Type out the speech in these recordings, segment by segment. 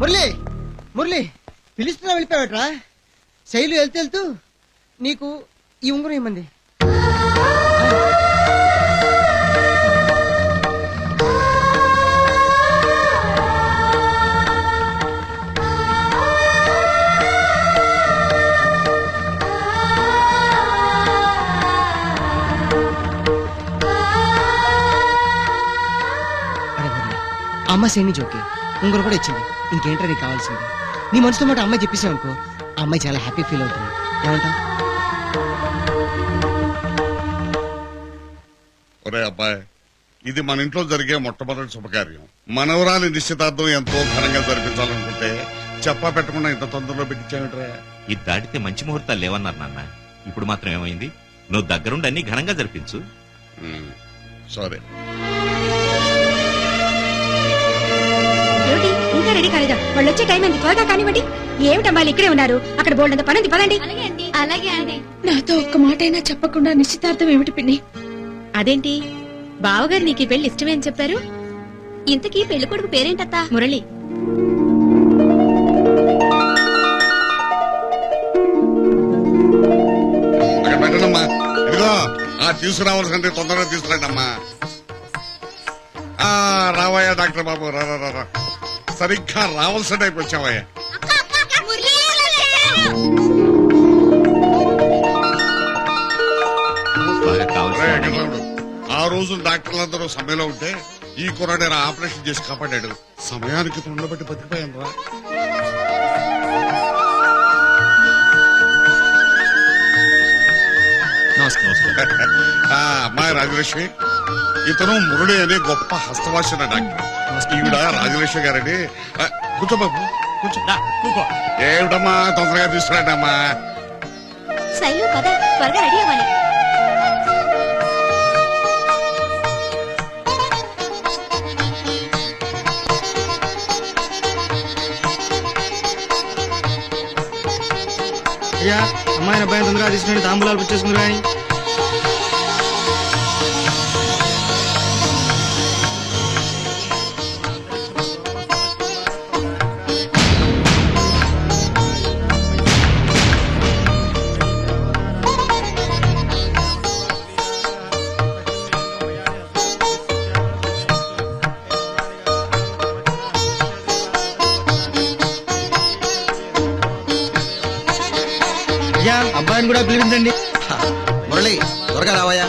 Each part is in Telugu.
మురళి మురళి పిలుస్తున్నా వెళ్ళిపోయావట్రా? శైలు వెళ్తూ వెళ్తూ నీకు ఈ ఉంగరం ఏమంది అమ్మ శని జోకి. ఉంగరం కూడా ఇచ్చింది. ఇంకేంట్రా నీకు కావాల్సింది? నీ మనసుతో మాట అమ్మాయి చెప్పేసావు అనుకో ఆ అమ్మాయి చాలా హ్యాపీ ఫీల్ అవుతుంది. ఏమంటావు? ఒరే అబ్బాయి ఇది మన ఇంట్లో జరిగే మొట్టమొదటి శుభకార్యం. మనవరాలి నిశ్చితార్థం ఎంతో ఘనంగా జరిపించాలనుకుంటే చెప్పా పెట్టకుండా ఇంత తొందరలో పెట్టించామిట్రా ఇది దాటితే మంచి ముహూర్తాలు లేవన్నారు నాన్న. ఇప్పుడు మాత్రం ఏమైంది? నువ్వు దగ్గరుండి అన్ని ఘనంగా జరిపించు. సరే. ఇంకా రెడీ కాలేదా? వాళ్ళు వచ్చే టైం అయింది త్వరగా కానివ్వండి. ఏమిటమ్మా వాళ్ళు ఇక్కడే ఉన్నారు? అక్కడ బోల్డ్ అంత పనుంది పదండి. అలాగే అండి నాతో ఒక్క మాటైనా చెప్పకుండా నిశ్చితార్థం ఏమిటి పిన్ని? అదేంటి? బావగారు నీకు పెళ్ళి ఇష్టమేని చెప్పారు? ఇంతకీ పెళ్ళి కొడుకు పేరేంటత్తా? మురళి. అక్కడ పెట్టండమ్మా. ఇదిగో ఆ తీసుకురావాల్సింటే తొందరగా తీసుకురండి అమ్మా ఆ రావయ్యా డాక్టర్ బాబు రా, రా రా. సరిగ్గా రావాల్సిన టైపు వచ్చావయ్యా. బాగా ఆ రోజు డాక్టర్లందరూ సమయంలో ఉంటే ఈ కుర్రాడు ఆపరేషన్ చేసి కాపాడాడు. సమయానికి ఉండబట్టి బతికిపోయాను రా. ఆ, అమ్మాయి రాజలక్ష్మి ఇతను మురళి అనే గొప్ప హస్తవాసిన డాక్టర్. ఈవిడ రాజలక్ష్మి గారని ఆ, కూర్చో బాబు కూర్చో. ఏమిటమ్మా తొందరగా తీసుకురండి అమ్మా శైలు పద త్వరగా రెడీ అవ్వాలి. అయ్యా అమ్మాయిని అబ్బాయిని తొందరగా తీసుకుని తాంబూలాలు పుచ్చేసుకుని రాని అబ్బాయిని కూడా పిలిపించండి. మురళి త్వరగా రావాయా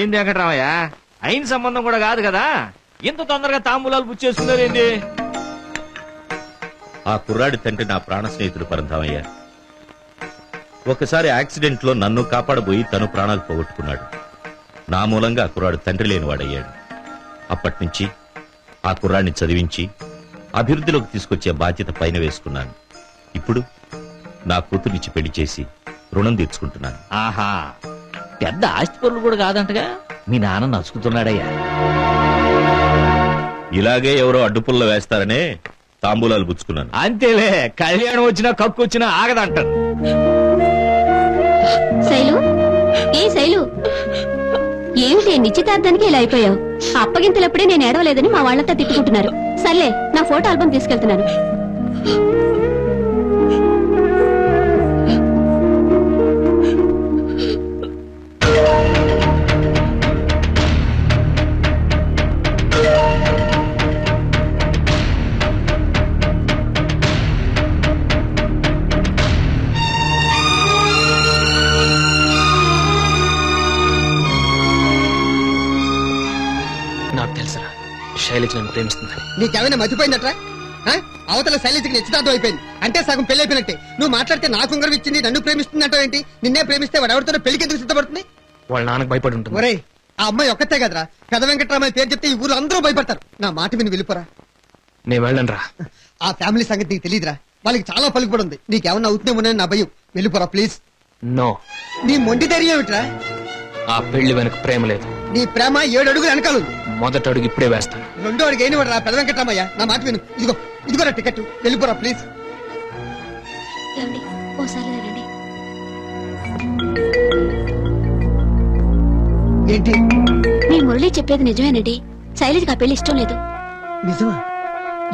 ఏంది వెంకటరామయ్య? అయిన సంబంధం కూడా కాదు కదా? ఇంత తొందరగా తాంబూలాలు పుచ్చేసుకున్నారేంటి ఆ కుర్రాడి తండ్రి నా ప్రాణ స్నేహితుడు పరంధామయ్య. ఒకసారి యాక్సిడెంట్లో నన్ను కాపాడబోయి తను ప్రాణాలు పోగొట్టుకున్నాడు. నా మూలంగా ఆ కుర్రాడు తండ్రి లేనివాడయ్యాడు. అప్పట్నుంచి ఆ కుర్రాడిని చదివించి అభివృద్ధిలోకి తీసుకొచ్చే బాధ్యత పైన వేసుకున్నాను. ఇప్పుడు నా కూతురిచ్చి పెళ్ళి చేసి రుణం తీర్చుకుంటున్నాను. ఆహా! పెద్ద ఆస్తిపరులు కూడా కాదంటగా? మీ నాన్న నచ్చుకుతున్నాడయ్యా ఇలాగే ఎవరో అడ్డుపుల్ల వేస్తారనే తాంబూలాలు పుచ్చుకున్నాను అంతేలే కళ్యాణం వచ్చినా కక్కు వచ్చినా ఆగదంటారు. శైలు? ఏ శైలు? ఏమిటి నిశ్చితార్థానికి ఇలా అయిపోయావు? అప్పగింతలప్పుడే నేను ఏడవలేదని మా వాళ్ళంతా తిట్టుకుంటున్నారు. సర్లే నా ఫోటో ఆల్బమ్ తీసుకెళ్తున్నాను. శైలజ నన్ను ప్రేమిస్తుందని నీకేమైనా మర్చిపోయిందట్రా ఆ? అవతల శైలజకి నిశ్చితార్థం అయిపోయింది. అంటే సగం పెళ్ళి అయిపోయినట్టే. నువ్వు మాట్లాడితే నాకు ఉంగరం ఇచ్చింది నన్ను ప్రేమిస్తుంది అంటావు ఏంటి? నిన్నే ప్రేమిస్తే వాడు ఎవరితోనో పెళ్ళికి ఎందుకు సిద్ధపడుతుంది? వాళ్ళ నాన్నకు భయపడి ఉంటుంది. ఒరేయ్ ఆ అమ్మాయి ఒక్కతే కదరా. పెద వెంకట్రామయ్య పేరు చెప్తే ఈ ఊరు అందరూ భయపడతారు. నా మాట విని వెళ్ళిపోరా. నేను వెళ్ళను రా ఆ ఫ్యామిలీ సంగతి నీకు తెలియదురా వాళ్ళకి చాలా పలుకుబడి ఉంది నీకేమన్నా అవుతుందేమోనని నా భయం. వెళ్ళిపోరా ప్లీజ్. నో. నీ మొండి ధైర్యం ఏమిట్రా? ఆ పెళ్ళి వెనక ప్రేమ లేదు. నీ ప్రేమ ఏడు అడుగులు వెనకాలుంది మొదటి అడుగు ఇప్పుడే వేస్తాను. రెండో అడుగు అయిన రా పెద వెంకట్రామయ్య? నా మాట విను. ఇదిగో ఇదిగోరా టికెట్ వెళ్ళిపోరా ప్లీజ్. ఏమండి ఓసారి రండి ఏంటి? మీ మురళి చెప్పేది నిజమేనండి. శైలజకి ఆ పెళ్ళి ఇష్టం లేదు. నిజమా?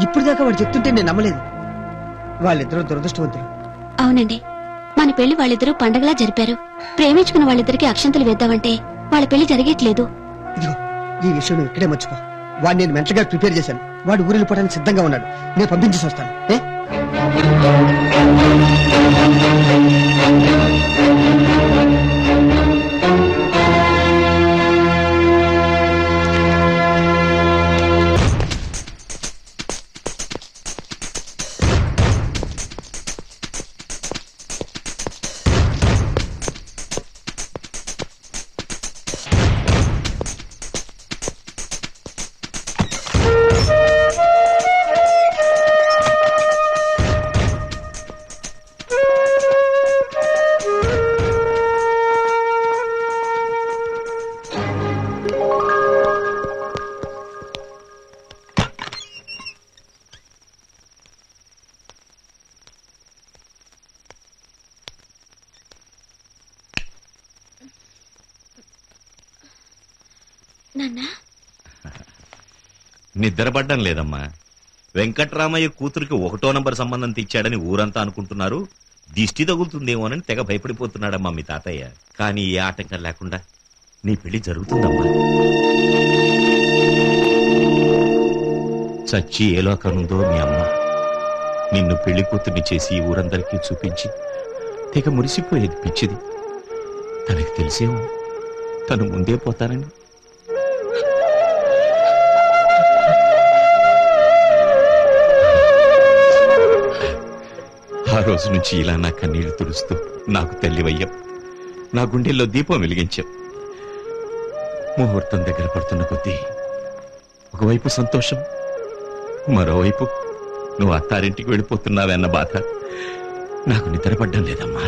ఇప్పుడు దాకా వాడు చెప్తుంటే నేను నమ్మలేదు. వాళ్ళిద్దరూ దురదృష్టవంతులు. అవునండి. మన పెళ్ళి వాళ్ళిద్దరూ పండగలా జరిపారు. ప్రేమించుకున్న వాళ్ళిద్దరికి అక్షంతలు వేద్దామంటే వాళ్ళ పెళ్ళి జరిగేట్లేదు. ఇదిగో ఈ విషయం నువ్వు ఇక్కడే మర్చిపో. వాడిని నేను మెంటల్గా ప్రిపేర్ చేశాను. వాడు ఊరు వెళ్ళిపోవడానికి సిద్ధంగా ఉన్నాడు. నేను పంపించేసి వస్తాను. ఏ? నిద్రపడ్డం లేదమ్మా. వెంకట్రామయ్య కూతురికి ఒకటో నంబర్ సంబంధం తెచ్చాడని ఊరంతా అనుకుంటున్నారు. దిష్టి తగులుతుందేమోనని తెగ భయపడిపోతున్నాడమ్మా మీ తాతయ్య. కానీ ఏ ఆటంకం లేకుండా నీ పెళ్ళి జరుగుతుందమ్మా. చచ్చి ఏ లోకనుందో మీ అమ్మ. నిన్ను పెళ్ళి కూతుర్ని చేసి ఊరందరికీ చూపించి తెగ మురిసిపోయేది పిచ్చిది. తనకి తెలిసేమో తను ముందే పోతానని రోజు నుంచి ఇలా నా కన్నీళ్ళు తుడుస్తూ నాకు తల్లివయ్యాం నా గుండెల్లో దీపం వెలిగించాం ముహూర్తం దగ్గర పడుతున్న కొద్దీ ఒకవైపు సంతోషం మరోవైపు నువ్వు అత్తారింటికి వెళ్ళిపోతున్నావన్న బాధ. నాకు నిద్రపడ్డం లేదమ్మా.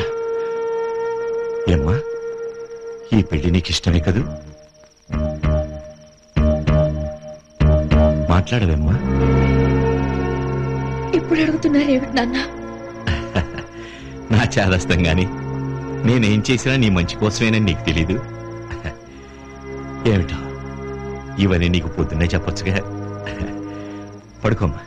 ఏమ్మా? ఈ పెళ్ళి నీకు ఇష్టమే కదూ? మాట్లాడవేమ్మా. ఇప్పుడు అడుగుతున్నారేమిటి నాన్నా? నా చాదస్తం గాని నేనేం చేసినా నీ మంచి కోసమేనని నీకు తెలీదు. ఏమిటో ఇవన్నీ నీకు పొద్దున్నే చెప్పొచ్చుగా. పడుకోమ్మా.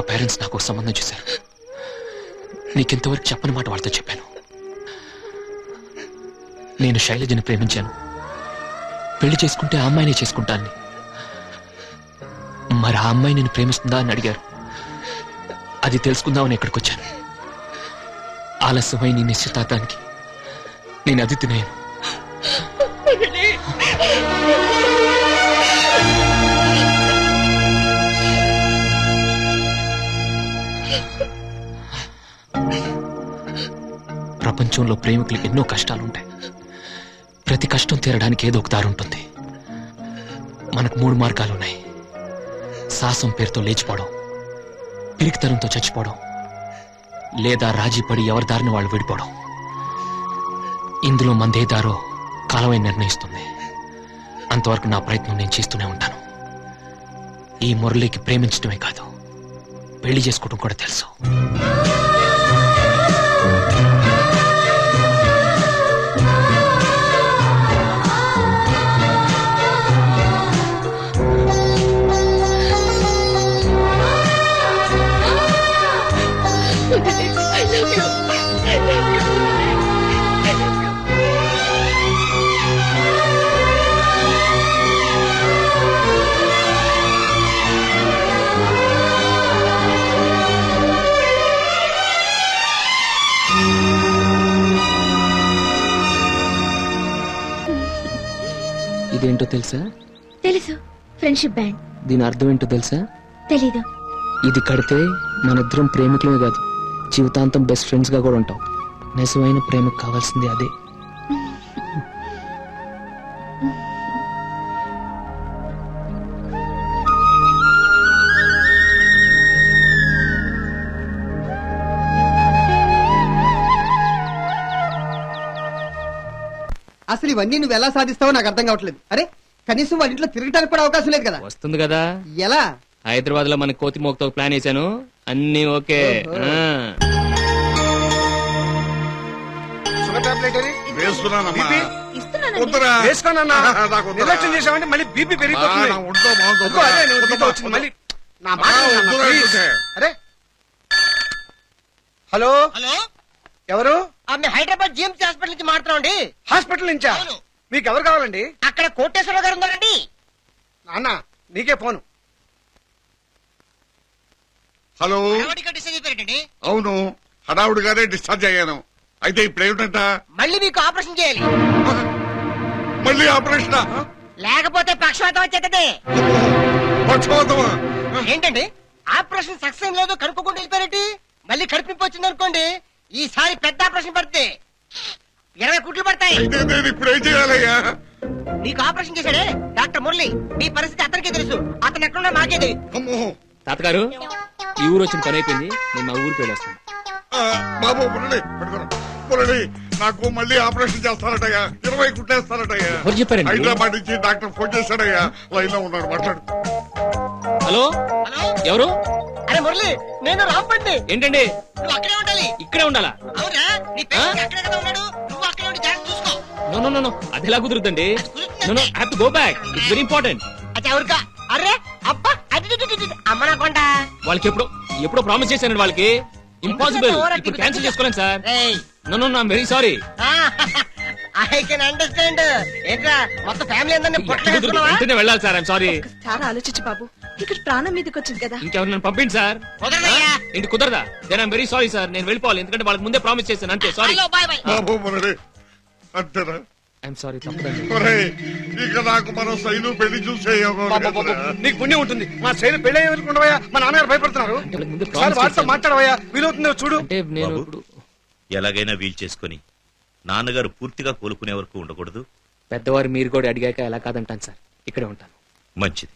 మా పేరెంట్స్ నాకు సంబంధం చేశారు. నీకెంతవరకు చెప్పని మాట వాళ్ళతో చెప్పాను. నేను శైలజని ప్రేమించాను. పెళ్ళి చేసుకుంటే ఆ అమ్మాయినే చేసుకుంటాను మరి ఆ అమ్మాయి నేను ప్రేమిస్తుందా అని అడిగారు. అది తెలుసుకుందామని ఇక్కడికి వచ్చాను ఆలస్యమై నీ నిశ్చితార్థానికి నేను అది తినేను ప్రపంచంలో ప్రేమికులకు ఎన్నో కష్టాలుంటాయి. ప్రతి కష్టం తీరడానికి ఏదో ఒక దారి ఉంటుంది మనకు మూడు మార్గాలు ఉన్నాయి సాహసం పేరుతో లేచిపోవడం పిరికితనంతో చచ్చిపోవడం లేదా రాజీ పడి ఎవరి దారిని వాళ్ళు విడిపోవడం. ఇందులో మందే దారో కాలమే నిర్ణయిస్తుంది. అంతవరకు నా ప్రయత్నం నేను చేస్తూనే ఉంటాను. ఈ మురళికి ప్రేమించడమే కాదు పెళ్ళి చేసుకోవడం కూడా తెలుసు. తెలుసా? తెలుసు. ఫ్రెండ్షిప్ బ్యాండ్ దీని అర్థం ఏంటో తెలుసా? తెలీదు. ఇది కడితే మనిద్దరం ప్రేమికులమే కాదు జీవితాంతం బెస్ట్ ఫ్రెండ్స్గా కూడా ఉంటాం. నిజమైన ప్రేమకు కావాల్సింది అదే. అసలు ఇవన్నీ నువ్వు ఎలా సాధిస్తావో నాకు అర్థం కావట్లేదు. అరే కనీసం వాడి ఇంట్లో తిరగడానికి కూడా అవకాశం లేదు కదా వస్తుంది కదా ఎలా హైదరాబాద్లో మన కోతి మోక్తో ప్లాన్ వేసాను అన్ని ఓకే ఓహో. ఆ. షుగర్ టాబ్లెట్ అది వేస్తున్నానమ్మా ఇస్తున్నానండి వద్దురా. వేసుకోనన్నా నాకు వద్దురా. నిర్లక్ష్యం చేసామంటే మళ్ళీ బీపీ ఆ, పెరిగిపోతుంది నా ఒంట్లో బాగుంది. వద్దు, అదే నువ్వు వద్దు, నీతో వద్దు, వచ్చింది వద్దు. మళ్ళీ నా మాట ఆ, వినమ్మా, వద్దురా, ప్లీజ్. వద్దురా. అరే హలో హలో ఎవరు మేము హైదరాబాద్ జిఎంసీ హాస్పిటల్ నుంచి మాట్లాడండి హాస్పిటల్ నుంచా అవును. మీకు ఎవరు కావాలండి? అక్కడ కోటేశ్వర గారు ఉన్నారండి. నాన్న నీకే ఫోన్. హలో. అవును హడావుడిగానే డిశ్చార్జ్ అయ్యాను. అయితే ఇప్పుడు ఏమిటంట? మళ్ళీ మీకు ఆపరేషన్ చేయాలి. మళ్ళీ ఆపరేషన్? లేకపోతే పక్షవాతం వచ్చేటది. పక్షవాతమా ఏంటండి? ఆపరేషన్ సక్సెస్ లేదు కనుక్కోకుండా వెళ్ళిపోయారండి మళ్ళీ కడుపు వచ్చింది అనుకోండి ఈసారి పెద్ద ఆపరేషన్ పడితే. ఇరవై కుట్లు పడతాయి. అయితే నేను ఇప్పుడు ఏం చేయాలయ్యా? మీకు ఆపరేషన్ చేశాడే? డాక్టర్ మురళి మీ పరిస్థితి అతనికే తెలుసు. అతను ఎక్కడున్నా మాకేది అమ్మో. తాతగారు ఈ ఊరు వచ్చిన పని అయిపోయింది. నేను మా ఊరికి వెళ్ళొస్తాను. ఆ, బాబు మురళి నాకు మళ్ళీ ఆపరేషన్ చేస్తారటయ్యా. ఇరవై కుట్టేస్తారటయ్యా. ఎవరు చెప్పారండి? హైదరాబాద్ నుంచి డాక్టర్ ఫోన్ చేశాడయ్యా. లైన్లో ఉన్నాడు మాట్లాడు. హలో? ఎవరు? అరే మురళి నేను రాంపండి. ఏంటండి? నువ్వు అక్కడే ఉండాలి. ఇక్కడే ఉండాలా? అవునా? నీ పేరెంట్ అక్కడే కదా ఉన్నాడు. నో నో నో నో అది ఎలా కుదురుతుందండి? No no have to go back it's very important అచ్చా ఊరుకా అరే అది ఇది, అమ్మ వాళ్ళకి ఎప్పుడు ఎప్పుడో ప్రామిస్ చేశానండి వాళ్ళకి. ఇంపాసిబుల్ ఇప్పుడు క్యాన్సిల్ చేసుకోలేను sir. No no no very sorry I can understand ఏంట్రా మొత్తం ఫ్యామిలీ అందరినీ వెంటనే వెళ్ళాలి సార్ ఐమ్ సారీ చాలా ఆలోచించు బాబు. ఇక్కడ ప్రాణం మీదకి వచ్చింది కదా. ఇంకెవరు నన్ను పంపిండి సార్? కుదరదయ్యా. ఇంటి కుదరదా? Then I'm very sorry sir నేను వెళ్ళిపోవాలి. ఎందుకంటే వాళ్ళకి ముందే ప్రామిస్ చేశాను అంతే. సారీ హలో బాయ్ బాయ్ అంతేనా? ఐఎమ్ సారీ తప్పదండి. ఒరేయ్, ఇక నాకు మరో శైలు పెళ్ళి చూసే యోగం లేదురా. నీకు పుణ్యం ఉంటుంది. మా శైలి పెళ్ళి ఉండవయ్యా మా నాన్నగారు భయపడుతున్నారు. అంటే వాళ్ళకి ముందే ఒకసారి ప్రామిస్ వాటితో చేశాను. మాట్లాడవయ్యా. వీలవుతుందో చూడు. అంటే నేను బాబు. ఇప్పుడు ఎలాగైనా వీల్ చేసుకుని నాన్నగారు పూర్తిగా కోలుకునే వరకు ఉండకూడదు. పెద్దవారు మీరు కూడా అడిగాక ఎలా కాదంటాను సార్. ఇక్కడే ఉంటాను. మంచిది.